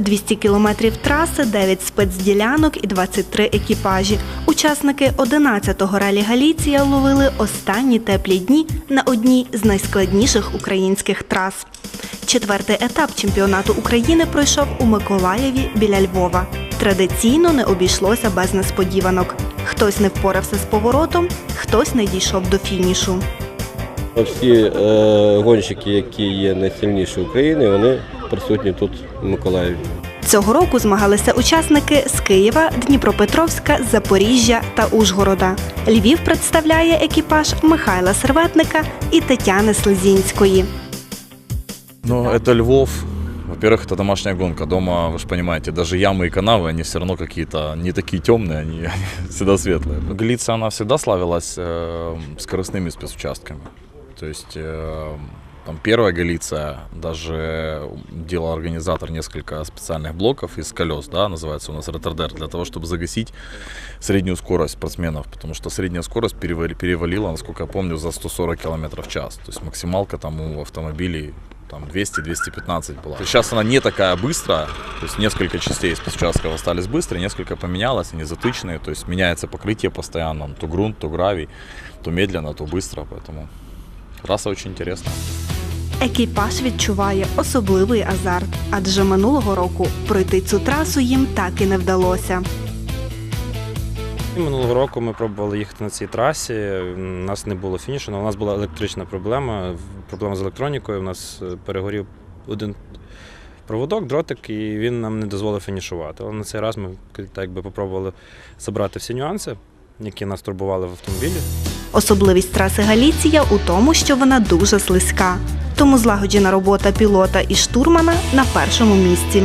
200 кілометрів траси, 9 спецділянок і 23 екіпажі. Учасники 11-го ралі Галіція ловили останні теплі дні на одній з найскладніших українських трас. Четвертий етап чемпіонату України пройшов у Миколаєві біля Львова. Традиційно не обійшлося без несподіванок. Хтось не впорався з поворотом, хтось не дійшов до фінішу. Всі е, гонщики, які є найсильніші України, вони присутні тут в Миколаєві. Цього року змагалися учасники з Києва, Дніпропетровська, Запоріжжя та Ужгорода. Львів представляє екіпаж Михайла Серветника і Тетяни Слезінської. Ну, это Львов. Во-первых, это домашняя гонка. Дома, вы же понимаете, даже ямы и канавы, они все равно какие-то не такие темные, они, они всегда светлые. Галиция, она всегда славилась э, скоростными спецучастками. То есть э, там первая Галиция даже делал организатор несколько специальных блоков из колес, да, называется у нас ретардер, для того, чтобы загасить среднюю скорость спортсменов, потому что средняя скорость перевали- перевалила, насколько я помню, за 140 км в час. То есть максималка там у автомобилей там 200-215 была. Сейчас она не такая быстрая, то есть несколько частей спецучастков остались быстрые, несколько поменялось, они затычные, то есть меняется покрытие постоянно, то грунт, то гравий, то медленно, то быстро, поэтому трасса очень интересная. Екіпаж відчуває особливий азарт, адже минулого року пройти цю трасу їм так і не вдалося. Минулого року ми пробували їхати на цій трасі. У нас не було фінішу, але у нас була електрична проблема. Проблема з електронікою. У нас е, перегорів один проводок, дротик, і він нам не дозволив фінішувати. Але на цей раз ми так якби попробували забрати всі нюанси, які нас турбували в автомобілі. Особливість траси Галіція у тому, що вона дуже слизька. Тому злагоджена робота пілота і штурмана на першому місці.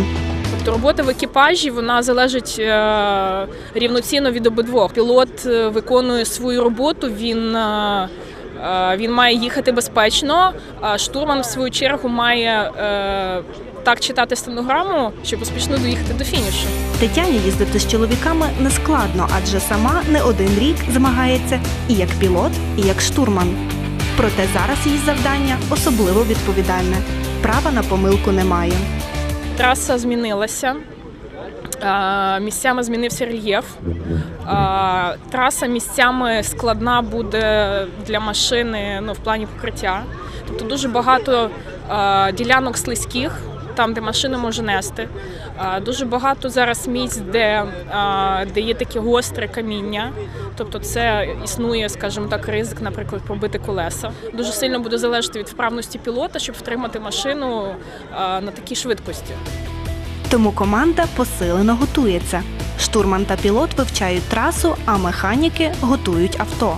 Тобто робота в екіпажі вона залежить е, рівноцінно від обидвох. Пілот е, виконує свою роботу, він, е, він має їхати безпечно, а штурман, в свою чергу, має е, так читати стенограму, щоб успішно доїхати до фінішу. Тетяні їздити з чоловіками не складно, адже сама не один рік змагається і як пілот, і як штурман. Проте зараз її завдання особливо відповідальне. Права на помилку немає. Траса змінилася. Місцями змінився рельєф. Траса місцями складна буде для машини ну, в плані покриття. Тобто дуже багато ділянок слизьких, там, де машина може нести. Дуже багато зараз місць, де, де є таке гостре каміння. Тобто це існує, скажімо так, ризик, наприклад, пробити колеса. Дуже сильно буде залежати від вправності пілота, щоб втримати машину на такій швидкості. Тому команда посилено готується. Штурман та пілот вивчають трасу, а механіки готують авто.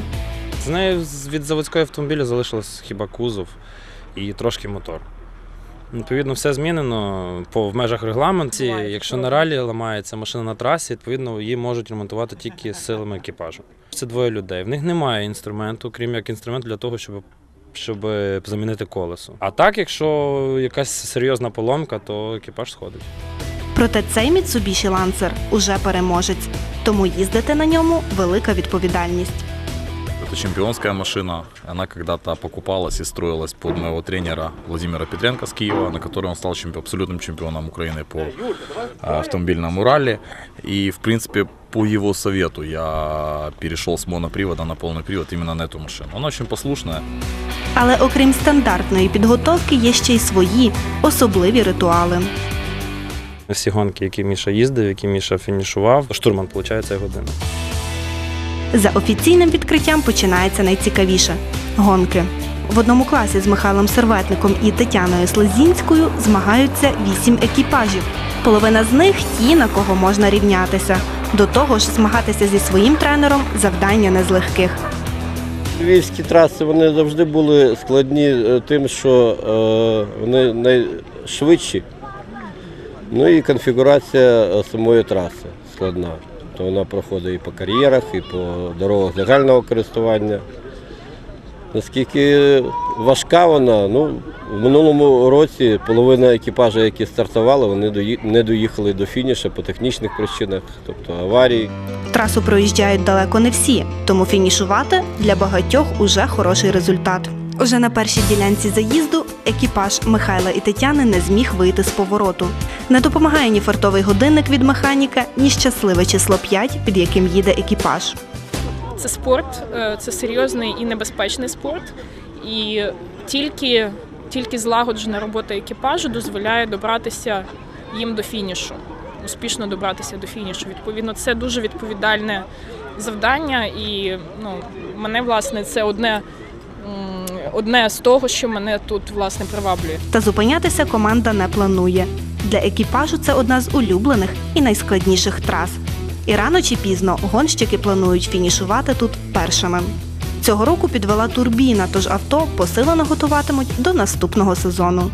З нею від заводського автомобіля залишилось хіба кузов і трошки мотор. Відповідно, все змінено по в межах регламенту. Якщо на ралі ламається машина на трасі, відповідно її можуть ремонтувати тільки силами екіпажу. Це двоє людей. В них немає інструменту, крім як інструменту для того, щоб, щоб замінити колесо. А так, якщо якась серйозна поломка, то екіпаж сходить. Проте цей Mitsubishi Lancer уже переможець, тому їздити на ньому велика відповідальність. Это чемпионская машина. Она когда-то покупалась и строилась под моего тренера Владимира Петренко с Киева, на которой он стал чемпи- абсолютным чемпионом Украины по а, автомобильному ралли. И, в принципе, по его совету я перешел с монопривода на полный привод именно на эту машину. Она очень послушная. Але окрім стандартної підготовки, є ще й свої особливі ритуали. Всі гонки, які Міша їздив, які Міша фінішував, штурман, виходить, година. За офіційним відкриттям починається найцікавіше гонки. В одному класі з Михайлом Серветником і Тетяною Слезінською змагаються вісім екіпажів. Половина з них ті, на кого можна рівнятися. До того ж, змагатися зі своїм тренером завдання не з легких. Львівські траси вони завжди були складні е, тим, що е, вони найшвидші. Ну і конфігурація е, самої траси складна. То вона проходить і по кар'єрах, і по дорогах загального користування. Наскільки важка вона, ну, в минулому році половина екіпажу, які стартували, вони не доїхали до фінішу по технічних причинах, тобто аварії. Трасу проїжджають далеко не всі, тому фінішувати для багатьох уже хороший результат. Уже на першій ділянці заїзду екіпаж Михайла і Тетяни не зміг вийти з повороту. Не допомагає ні фартовий годинник від механіка, ні щасливе число 5, під яким їде екіпаж. Це спорт, е, це серйозний і небезпечний спорт. І тільки, тільки злагоджена робота екіпажу дозволяє добратися їм до фінішу, успішно добратися до фінішу. Відповідно, це дуже відповідальне завдання, і ну, мене власне це одне, одне з того, що мене тут власне приваблює. Та зупинятися команда не планує. Для екіпажу це одна з улюблених і найскладніших трас. І рано чи пізно гонщики планують фінішувати тут першими. Цього року підвела турбіна, тож авто посилено готуватимуть до наступного сезону.